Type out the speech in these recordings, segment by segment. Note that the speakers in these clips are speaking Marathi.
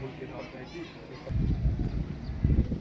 Thank you.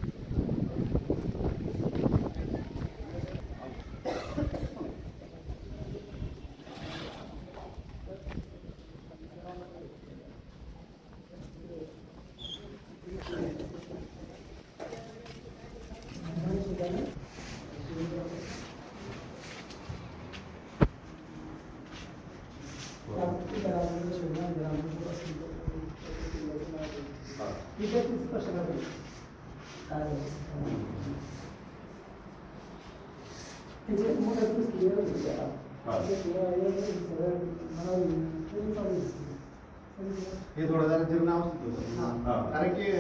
हे. थोडं जरा होतं. कारण की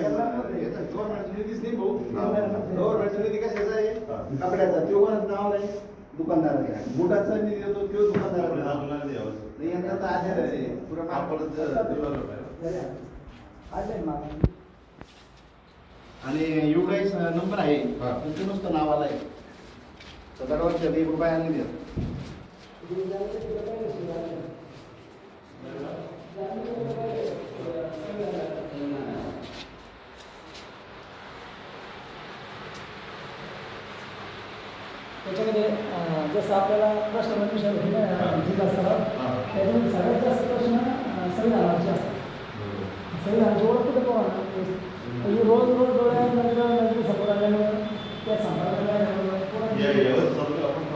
गव्हर्नमेंटचा निधीच नाही भाऊ. गव्हर्नमेंटचा निधी कशाचा आहे? कपड्याचा. तो कोणाचं नाव आहे दुकानदाराचा आहे. बुटाचा निधी देतो तो दुकानदाराचा नाही. यांचा तर आधार आहे. पुरा आणि युगाईच नंबर आहे. पण ते नुसतं नावाला आहे. तर दरवर्षी एक रुपया नाही देत. त्याच्यामध्ये अं, जसं आपल्याला प्रश्न सराव त्याच्यामध्ये सगळ्यात जास्त प्रश्न अं, संविधानाचे असतात. संविधानाची ओळख कुठे पोहायला म्हणजे रोज रोज डोळ्यात नजर नजर समोर आल्यामुळे त्या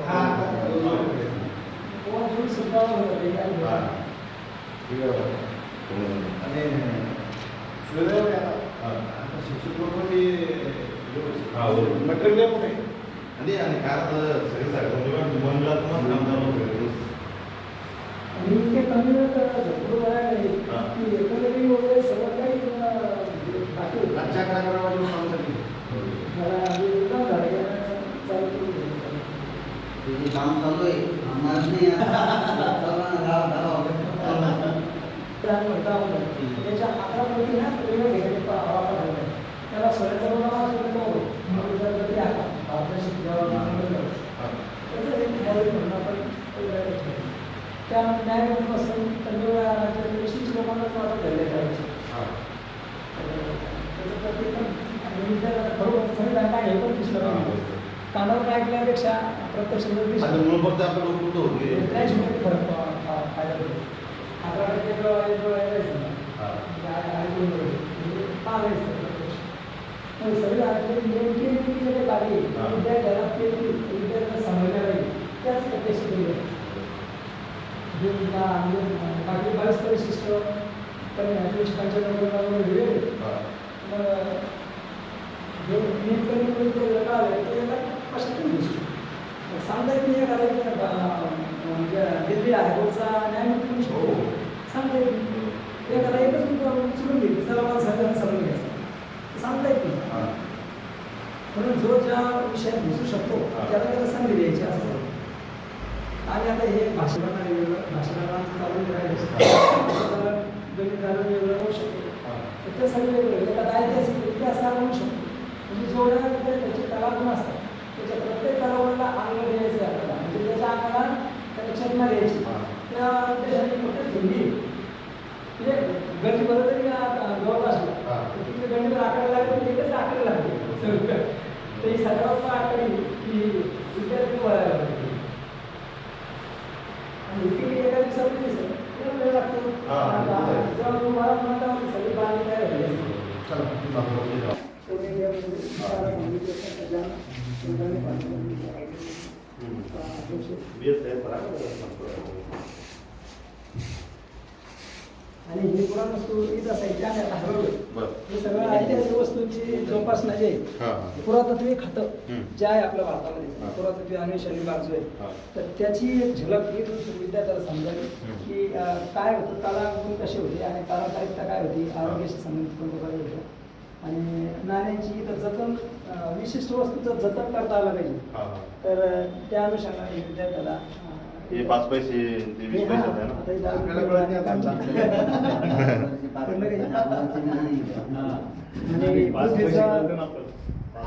हा. आणि सुदैव आहे आता. आता शिक्षक लोकं ते मटेरियल पण आहे. आणि इतके कमी वेळ झोपडू करायला नाही हा. की एकंदरीत वगैरे सगळं काही वाजून काम चालू आहे. मला एकदम चालू काम चालू आहे. आम्हाला नाही चला ना, गाव गाव प्लॅन म्हणता आपण त्याच्या अकरापैकी ना वेगवेगळ्या ठिकाणी पा- वापर झाला आहे. त्याला स्वतःचा बनवला असेल तर तो मग जर कधी आला भारताशी जेव्हा मानलं जातं. त्याचं एक model म्हणून आपण वेगवेगळ्या ठिकाणी. त्या न्यायमंडळापासून तर वेगवेगळ्या राज्यातील विशिष्ट लोकांनाच वाटप झाले पाहिजे त्याचं प्रत्येक आणि विद्यार्थ्यांना खरोखर संविधान काय हे पण दिसलं पाहिजे ऐकल्यापेक्षा प्रत्यक्ष दिसलं त्याची फरक पा- पा- पाहायला भेटेल. अकरा टक्के डोळा- डोळा यायचं ना. म्हणजे आ- आ- दोन डोळे. म्हणजे पाहायचं. पण संविधानातले नेमके नेमके जे काही बाबी आहे, हा. विद्यार्थ्याला ते विद्यार्थ्याला समजल्या पाहिजे त्याच प्रत्यक्ष केले म्हणजे बाकी पण एकोणीसशे पंच्याण्णव वेळ मग नेमकं नेमकं लढा आलं ते सांगता येत नाही. एखादा म्हणजे दिल्ली हायकोर्टचा न्यायमूर्ती म्हणू शकतो सांगता येत नाही एखादा एकच मुद्दा उचलून घेईल त्याला मला सगळ्यांना समजून घ्यायचं सांगता येत नाही म्हणून जो ज्या विषयात घुसू शकतो त्याला त्याला संधी द्यायची असते आणि आता हे भाषणाला वेगळं भाषणाला चालू राहिलं गणित वेगळं होऊ शकतो तर त्यासाठी वेगळं एखादा ऐतिहासिक इतिहासकार होऊ शकतो म्हणजे जेवढ्या त्याचे कलागुण असतात त्याच्या प्रत्येक कलागुणाला अंग द्यायचं आपल्याला म्हणजे त्याच्या अंगाला त्याला चष्मा द्यायची. त्या देशाने फक्त हिंदी म्हणजे गणित बरं जरी जवळ असलं हा. तर तिथे गणित आकायला लागले तर एकच आकायला लागते. तर ही सगळ्यात आकडी की विद्यार्थी वळायला लागते आणि इथे एका दिवसात दिसत. वेळ लागतो हा. जेव्हा तुम्हाला म्हणता सगळी तयार झाली असते. चला आणि हे पुराण वस्तू इथं असायची आणि आता हरवलं हे सगळं ऐतिहासिक वस्तूंची जोपासना जी पुरातत्वीय खातं. जे आहे आपल्या भारतामध्ये हा. पुरातत्वीय अन्वेषण विभाग जो हा. आहे तर त्याची एक झलक इथून विद्यार्थ्याला समजावी. की काय होतं कला गुण कशी होती आणि कलाकारिता काय होती आरोग्याशी संबंधित कोणत्या काय होतं आणि नाण्याची इथं जतन विशिष्ट वस्तूचं जतन करता आलं पाहिजे. तर त्या अनुषंगाने विद्यार्थ्याला हे पाच पैसे ते वीस पैसे आहे ना? आता इथं आपल्याला कळत नाही आता. आमचं.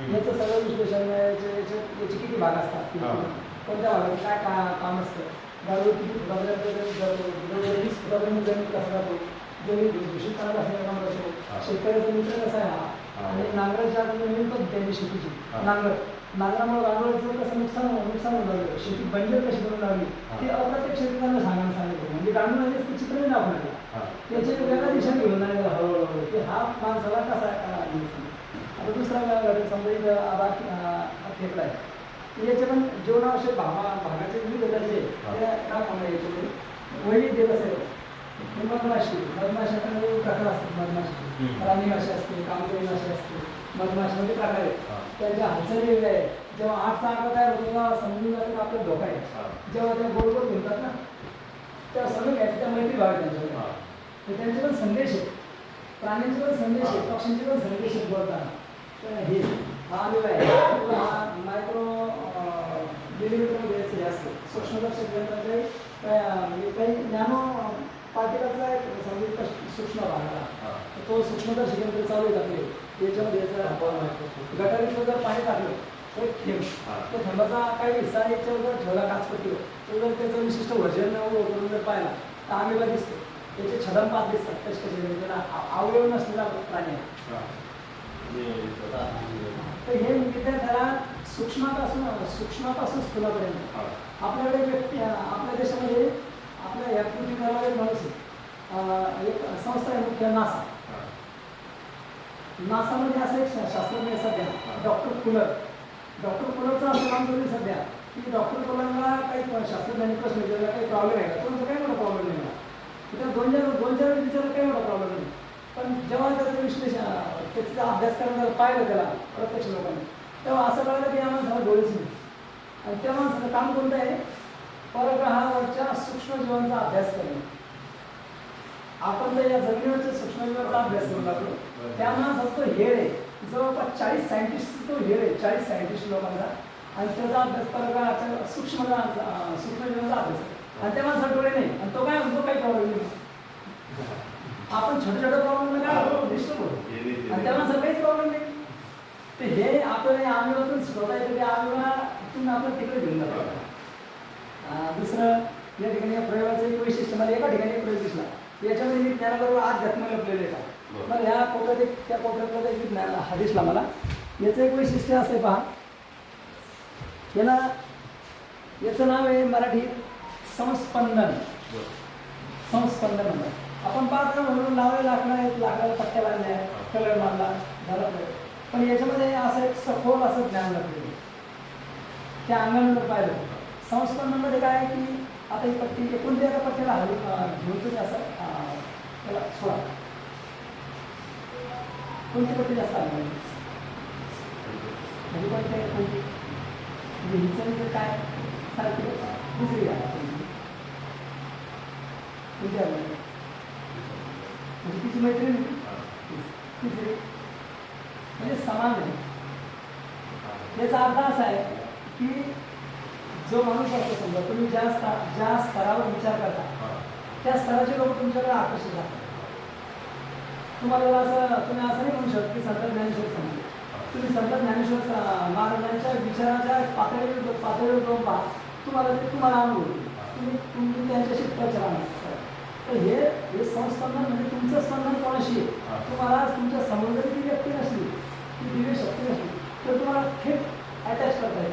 याचं सगळं विश्लेषण याचे याचे- याचे किती भाग असतात. कोणत्या भागात काय का काम असतं? गाडीवर किती जमीन कसा जातो? जमीन भुसभुशीत करायला असलेला काम. असतो. शेतकऱ्याचा मित्र कसा आहे हा. आणि नांगराच्या जमीन पण त्यांची शेतीची. हा. नांगर. नांगरामुळे नांगराचं कसं नुकसान नुकसान लागलं शेती बंजर कशी करून लागली. ते अप्रत्यक्ष त्यांना सांगायला सांगितलं. म्हणजे ते चित्र नाही दाखवलं. त्याच्या वेगळ्या दिशेने घेऊन हळूहळू. हा माणसाला कसा आता दुसरा घडे समजा इथं हा फेकला आहे. याचे पण जीवनावश्यक भागा भागाचे विविध दर्जे हा. त्या दाखवणार याच्यामध्ये देत असेल मधमाशी वेगवेगळे प्रकार असतात मधमाशी. हम्म. राणी माशी असते कामकरी माशी असते मधमाशीमध्ये प्रकार. आहेत. त्यांच्या हालचाली वेगळ्या आहेत जेव्हा आठ चाका तयार होतो तेव्हा समजून जातं आपला धोका आहे. जेव्हा त्या गोल फिरतात ना तेव्हा समजून घ्यायचं त्या मैत्री आहे त्यांच्याकडे त्यांचे पण संदेश आहे प्राण्यांचे पण संदेश आहे हा. पक्ष्यांचे पण संदेश आहेत बोलताना. हे हा आहे मायक्रो मिलीमीटरमध्ये सूक्ष्मदर्शक यंत्राचे म्हणजे काही नॅनो पार्टिकलचा एक समजा सूक्ष्म भाग तो सूक्ष्मदर्शक यंत्र चालू आहे आपले याच्यामध्ये याचा जर पाणी टाकलं तर थेंब हा. थेंबाचा काही हिस्सा याच्यावर ठेवला काचपट्टीवर तो जर त्याचं विशिष्ट वर्जन करून जर पाहिला तर आम्हीला दिसतो त्याचे छदम पाच दिसतात कसे कसे अवयव नसलेला प्राणी आहे तर हे विद्यार्थ्याला सूक्ष्मापासून सूक्ष्मापासून स्थूलापर्यंत. आपल्याकडे व्यक्ती आपल्या देशामध्ये आपल्या या पृथ्वीतलावर एक माणूस आहे एक संस्था आहे मुख्य नासा. नासामध्ये असं एक शास्त्रज्ञ सध्या. डॉक्टर कुलर डॉक्टर कुलरचं असं काम आहे सध्या. की डॉक्टर कुलरला काही शास्त्रज्ञांनी प्रश्न विचारला काही प्रॉब्लेम आहे का? काही मोठा प्रॉब्लेम नाही. तिथं दोन चार दोन चार विचारलं काही मोठा प्रॉब्लेम नाही. पण जेव्हा त्याचं विश्लेषण त्याचा अभ्यास करायला पाहिलं त्याला प्रत्यक्ष लोकांनी. तेव्हा असं कळलं की या माणसाला डोळेच नाही. आणि त्या माणसाचं काम कोणतं आहे? परग्रहावरच्या सूक्ष्म जीवांचा अभ्यास करणे. आपण जर या जमिनीवरच्या सूक्ष्मजीवांचा अभ्यास करू लागलो त्या माणसाचा तो हेड आहे. जवळपास चाळीस सायंटिस्ट तो हेड आहे चाळीस सायंटिस्ट लोकांचा. आणि त्याचा अभ्यास परग्रहाच्या सूक्ष्म सूक्ष्मजीवांचा अभ्यास. आणि त्या माणसाला डोळे नाही. आणि तो काय म्हणतो? काही प्रॉब्लेम नाही. आपण छोट्या छोट्या प्रॉब्लेम होतो डिस्टर्ब होतो आणि त्या माणसाला काहीच प्रॉब्लेम नाही तर हे आपल्याला आम्ही शिकवता येतं की आम्हाला तुम्ही आपलं तिकडे घेऊन जातो. दुसरं या ठिकाणी या प्रयोगाचं एक वैशिष्ट्य मला एका ठिकाणी प्रयोग दिसला. याच्यामध्ये मी ज्ञानाबरोबर अध्यात्म लपलेलं आहे का. मला ह्या कोपऱ्यात एक त्या कोपऱ्यातलं एक ज्ञान हा दिसला मला. याचं एक वैशिष्ट्य असं आहे पहा. याला याचं नाव आहे मराठीत संस्पंदन. संस्पंदन म्हणतात. आपण पाहतो म्हणून लावले लाकडं लाकडाला पट्ट्या बांधल्या कलर मारला झाला पण याच्यामध्ये असं एक सखोल असं ज्ञान लागलेलं त्या अंगाने जर पाहिलं. संस्करणामध्ये काय आहे की आता ही पट्टी कोणत्या एका पट्ट्याला हलू घेऊन तुम्ही असं त्याला सोडा. कोणती पट्टी जास्त आली म्हणजे कोणते कोणती? म्हणजे हिचं म्हणजे काय? सारखी दुसरी आहे. कोणती आली तिची मैत्रीण तिसरी म्हणजे समान आहे. याचा अर्थ असा आहे की जो माणूस असतो समजा तुम्ही ज्या स्था ज्या स्तरावर विचार करता त्या स्तराचे लोक तुमच्याकडे आकर्षित राहतात. तुम्हाला असं तुम्ही असं नाही म्हणू शकत की संत ज्ञानेश्वर समजा. तुम्ही संत ज्ञानेश्वर महाराजांच्या विचाराच्या पातळीवर पातळीवर जाऊन पहा तुम्हाला ते तुम्हाला अनुभव. तुम्ही तुम्ही त्यांच्याशी प्रचार तर हे हे संस्पंदन म्हणजे तुमचं स्पंदन कोणाशी? आहे. तुम्हाला तुमच्या जरी ती व्यक्ती नसली ती दिव्य शक्ती नसली तर तुम्हाला थेट अटॅच करता येईल.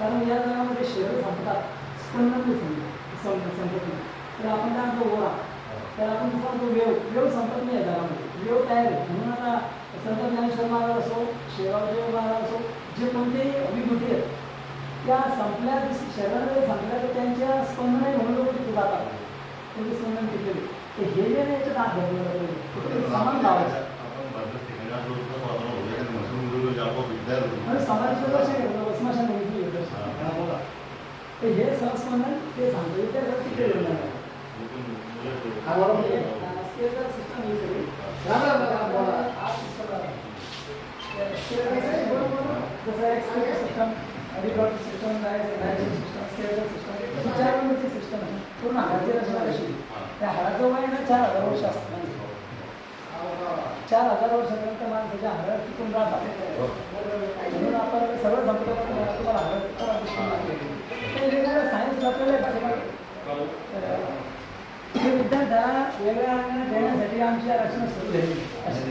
कारण या जगामध्ये शरीर संपतात स्पंदन संपत नाही तर आपण काय म्हणतो ओरा तर आपण सांगतो वेव. वेव संपत नाही या जगामध्ये. वेव तयार आहे. म्हणून आता संत ज्ञानेश्वर महाराज असो शेवादेव महाराज असो जे कोणतेही विभूती आहेत त्या संपल्या शरीरामध्ये संपल्या तर त्यांच्या स्पंदनही म्हणून जातात. त्यांचे स्पंदन तिथे तर हे जे याच्यात हात धरलेलं आहे. कुठेतरी समान लावायचं समाजाचं लक्ष घेतलं भूमीची योजना. तर हे. संस्पंदन ते सांगतो. त्या बरोबर आहे. स्केलर सिस्टम ही सगळी. सिस्टम जसं रिकॉर्ड सिस्टम सिस्टम सिस्टम. चार नंबरची सिस्टम आहे पूर्ण हाडाची रचना कशी त्या हाडाचं वय ना चार हजार वर्ष असतं चार हजार वर्षापर्यंत माणसाच्या हाडात टिकून राहतात म्हणून आपण सगळं तर तुम्हाला तुम्हाला हाडं टिकून दिसून लागले ते वेगवेगळ्या सायन्स आपल्याला हे विद्यार्थ्यांना वेगळ्या देण्यासाठी आमची रचना सुरू झाली. अशी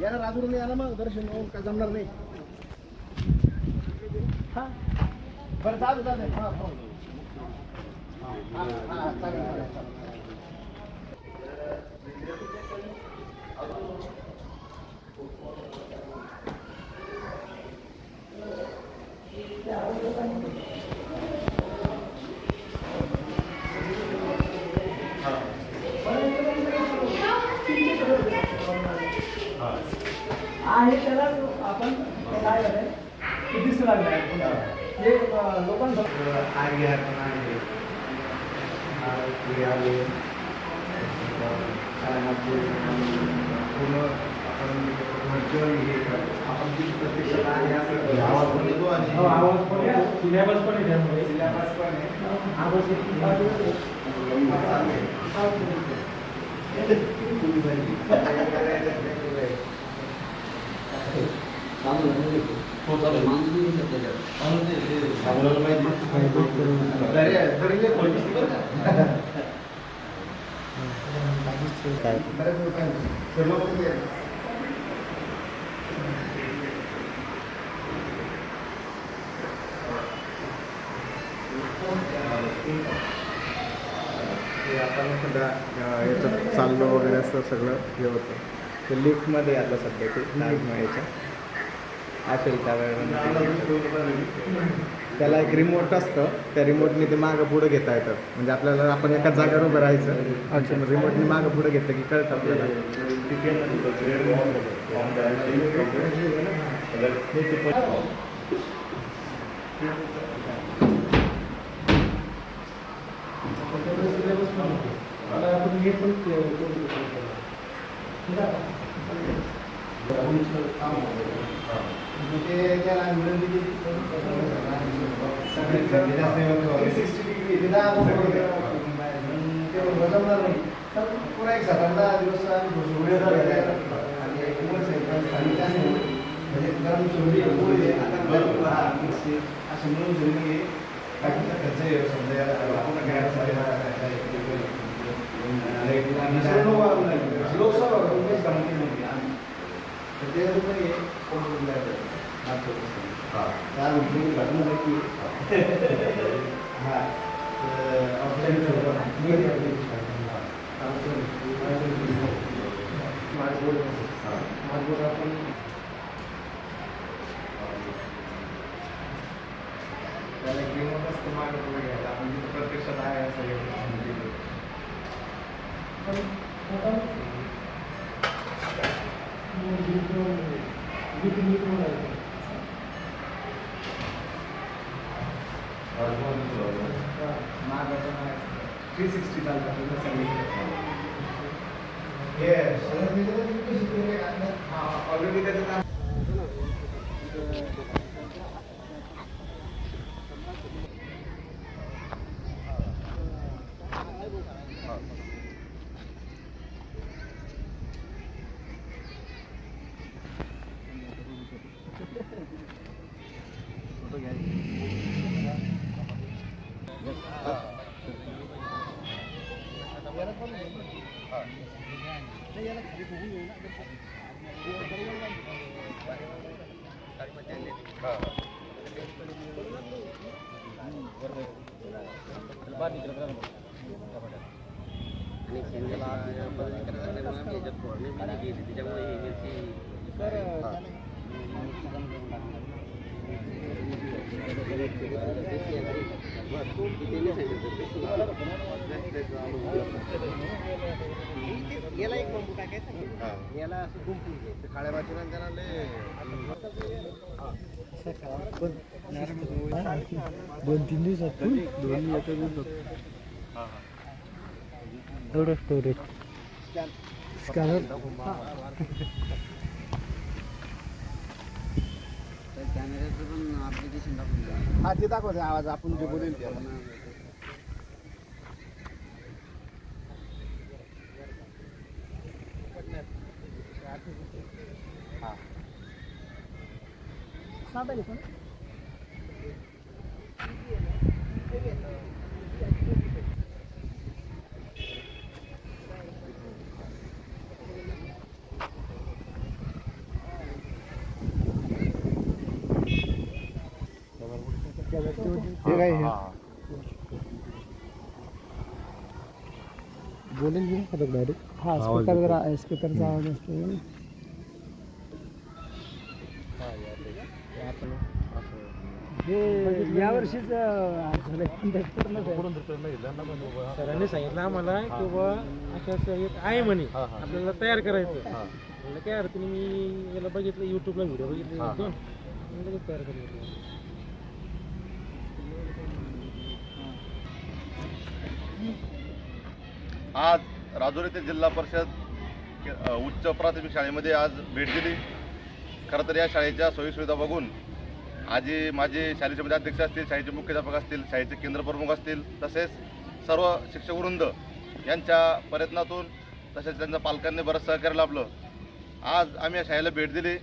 या ना राजूरून या ना मग दर्शन होऊन काय जमणार नाही हा बरं जाऊ दे, जाऊ दे. हा, हो. हा, हा, चालेल, चालेल, चालेल. आहे त्याला आपण ते काय झालंय ते दिसू लागलं आहे हे अं, लोकांसमोर हो, आवाज पण येतो आणि आपण आवाज पण आहे. सिलेबस पण आहे त्यामुळे आवाज पण येतो. माणूस नाही दिसत त्याच्यात. पण आहे दर्या- दर्याला खोल दिसते बरं का? बऱ्याच लोकांनी. सर्व लोकं ते- ते आपण सुद्धा याच्यात चाललो वगैरे असं सगळं हे होतं. ते लिफ्टमध्ये आलं सध्या ते ताजमहलच्या. असेल त्या वेळेला त्याला एक रिमोट असतं. त्या रिमोटने ते मागं पुढं घेता येतं म्हणजे आपल्याला आपण एका जागेवर उभं राहायचं. अच्छा. रिमोटने मागं पुढं घेतलं की कळतं आपल्याला. ते त्याला विनंती केली. सगळे जण 360 डिग्री ते दहा फोटो वगैरे मग ते म्हणलं जमणार नाही. तर पुन्हा एक सात आठ दहा दिवस आम्ही थोडंसं वेळ झाला त्याला. आणि एक दिवस आहे, पण स्थानिक आहे. म्हणजे गरम सोडली, पोळी आहे, आता गरम हा, mix आहे. असं मिळून जुळून हे बाकीचा खर्च आहे, समजा याला आपण घ्यायला साडेबारा हजार आहे. आणि सर्व लोकं आपण नाही. लोकसभा काँग्रेस कमिटी म्हणजे आम्ही. तर ते लोकं हे कोण जायचं? त्या हा आपण त्याला पुढे घ्यायला प्रत्यक्षात आहे असं हे. पण आहे थ्री सिक्स्टी चालतं तिथं सगळीकडे हे ऑलरेडी त्याच्यात आणि शेंगाला याच्यात फवारणी पण त्याच्यामुळे ही. मिरची याला एक टाकायचा याला असं गुंपून घ्यायचं काळ्या बाजूला त्याला लय दोन तीन दिवसात दोन एका दिवसात एवढं स्टोरेज स्कॅनर हा. ते दाखवते आवाज. आपण जे बोलेल ते आपण. साधा घेतो ना हे काय हे? बोलेल नाही डायरेक्ट हा स्पीकर स्पीकरचा आवाज असतो या वर्षीच सरांनी सांगितलं आम्हाला की बाबा अशा असं एक आहे म्हणे. आपल्याला तयार करायचं. म्हणलं काय अडचणी मी याला बघितलं युट्यूबला व्हिडिओ बघितले दोन. मी लगेच तयार करून घेतलं. आज राजुरी ते जिल्हा परिषद उच्च प्राथमिक शाळेमध्ये आज भेट दिली. खरं तर या शाळेच्या सोयीसुविधा बघून आजी माझे शालेय समिती अध्यक्ष असतील शाळेचे मुख्याध्यापक असतील शाळेचे केंद्र प्रमुख असतील तसेच सर्व शिक्षकवृंद यांच्या प्रयत्नातून तसेच त्यांच्या पालकांनी बरंच सहकार्य लाभलं. आज आम्ही या शाळेला भेट दिली.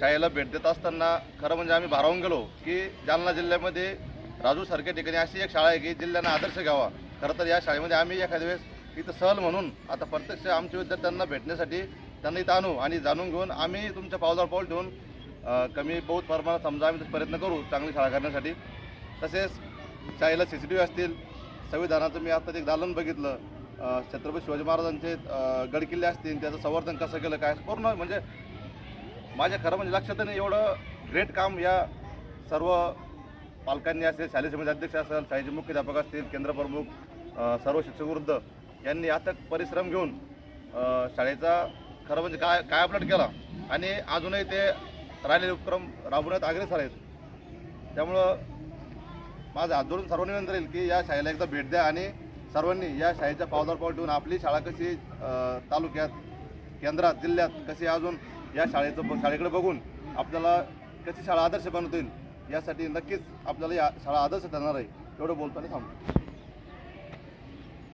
शाळेला भेट देत असताना खरं म्हणजे आम्ही भारावून गेलो की जालना जिल्ह्यामध्ये राजूसारख्या ठिकाणी अशी एक शाळा आहे की जिल्ह्यानं आदर्श घ्यावा. खरं तर या शाळेमध्ये आम्ही एखाद्या वेळेस इथं सहल म्हणून आता प्रत्यक्ष आमच्या विद्यार्थ्यांना भेटण्यासाठी त्यांना इथं आणू आणि जाणून घेऊन आम्ही तुमच्या पावलावर पाऊल ठेवून कमी बहुत प्रमाणात समजा आम्ही प्रयत्न करू चांगली शाळा करण्यासाठी. तसेच शाळेला सी सी टी व्ही असतील संविधानाचं मी आता एक दालन बघितलं. छत्रपती शिवाजी महाराजांचे गडकिल्ले असतील त्याचं संवर्धन कसं केलं काय पूर्ण म्हणजे माझ्या खरं म्हणजे लक्षात नाही एवढं ग्रेट काम या सर्व पालकांनी असेल शालेय समिती अध्यक्ष असेल शाळेचे मुख्याध्यापक असतील केंद्रप्रमुख सर्व शिक्षकवृद्ध यांनी आता परिश्रम घेऊन शाळेचा खरं म्हणजे काय काय अपलोड केला. आणि अजूनही ते राहिलेले उपक्रम राबवण्यात अग्रेसर आहेत. त्यामुळं माझं हात जोडून सर्वांनी विनंती राहील की या शाळेला एकदा भेट द्या आणि सर्वांनी या शाळेच्या पावलावर पाऊल ठेवून आपली शाळा कशी तालुक्यात केंद्रात जिल्ह्यात कशी अजून या शाळेचं शाळेकडे बघून आपल्याला कशी शाळा आदर्श बनवता येईल यासाठी नक्कीच आपल्याला या शाळा आदर्श ठरणार आहे. एवढं बोलताना थांबतो